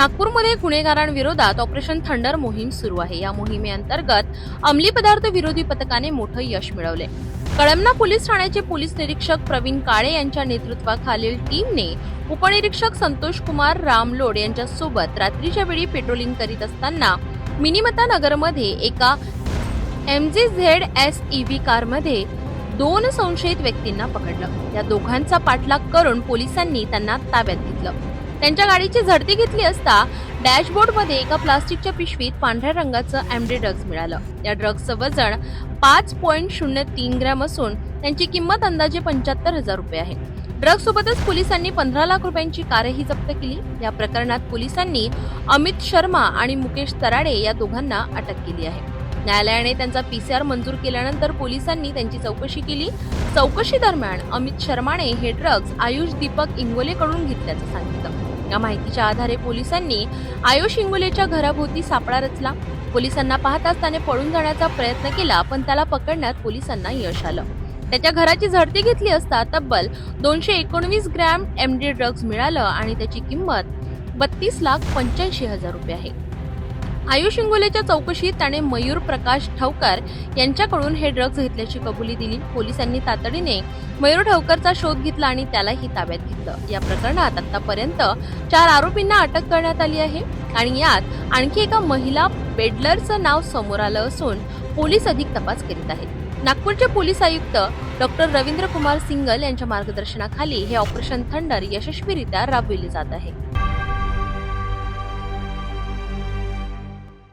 नागपूरमध्ये गुन्हेगारांविरोधात operation thunder मोहीम सुरू आहे. या मोहिमेअंतर्गत अंमली पदार्थ विरोधी पथकाने मोठं यश मिळवले कळमना पोलीस ठाण्याचे पोलीस निरीक्षक प्रवीण काळे यांच्या नेतृत्वाखालील टीमने उपनिरीक्षक संतोष कुमार रामलोड यांच्यासोबत रात्रीच्या वेळी पेट्रोलिंग करीत असताना मिनिमता नगरमध्ये एका M G Z S EV कारमध्ये दोन संशयित व्यक्तींना पकडलं. या दोघांचा पाठलाग करून पोलिसांनी त्यांना ताब्यात घेतलं. त्यांच्या गाडीची झडती घेतली असता डॅशबोर्डमध्ये एका प्लास्टिकच्या पिशवीत पांढऱ्या रंगाचं एमडी ड्रग्ज मिळालं. या ड्रग्जचं वजन पाच पॉईंट शून्य तीन ग्रॅम असून त्यांची किंमत अंदाजे पंच्याहत्तर हजार रुपये आहे. ड्रग्ज सोबतच पोलिसांनी पंधरा लाख रुपयांची कारही जप्त केली. या प्रकरणात पोलिसांनी अमित शर्मा आणि मुकेश तराडे या दोघांना अटक केली आहे. न्यायालयाने त्यांचा पीसीआर मंजूर केल्यानंतर पोलिसांनी त्यांची चौकशी केली. चौकशी दरम्यान अमित शर्माने हे ड्रग्ज आयुष दीपक इंगोलेकडून घेतल्याचं सांगितलं. या माहितीच्या आधारे पोलिसांनी आयुष इंगोलेच्या घराभोवती सापळा रचला. पोलिसांना पाहताच त्याने पळून जाण्याचा प्रयत्न केला पण त्याला पकडण्यात पोलिसांना यश आलं. त्याच्या घराची झडती घेतली असता तब्बल दोनशे एकोणवीस ग्रॅम एम डी ड्रग्ज मिळालं आणि त्याची किंमत बत्तीस लाख पंच्याऐंशी हजार रुपये आहे. आयुष इंगोलेच्या चौकशीत त्याने मयूर प्रकाश ठवकर यांच्याकडून हे ड्रग्ज घेतल्याची कबुली दिली. पोलिसांनी तातडीने मयूर ठवकरचा शोध घेतला आणि त्यालाही ताब्यात घेतलं. या प्रकरणात आतापर्यंत चार आरोपींना अटक करण्यात आली आहे आणि यात आणखी एका महिला बेडलरचं नाव समोर आलं असून पोलीस अधिक तपास करीत आहेत. नागपूरचे पोलीस आयुक्त डॉक्टर रवींद्र कुमार सिंगल यांच्या मार्गदर्शनाखाली हे ऑपरेशन थंडर यशस्वीरित्या राबविले जात आहे.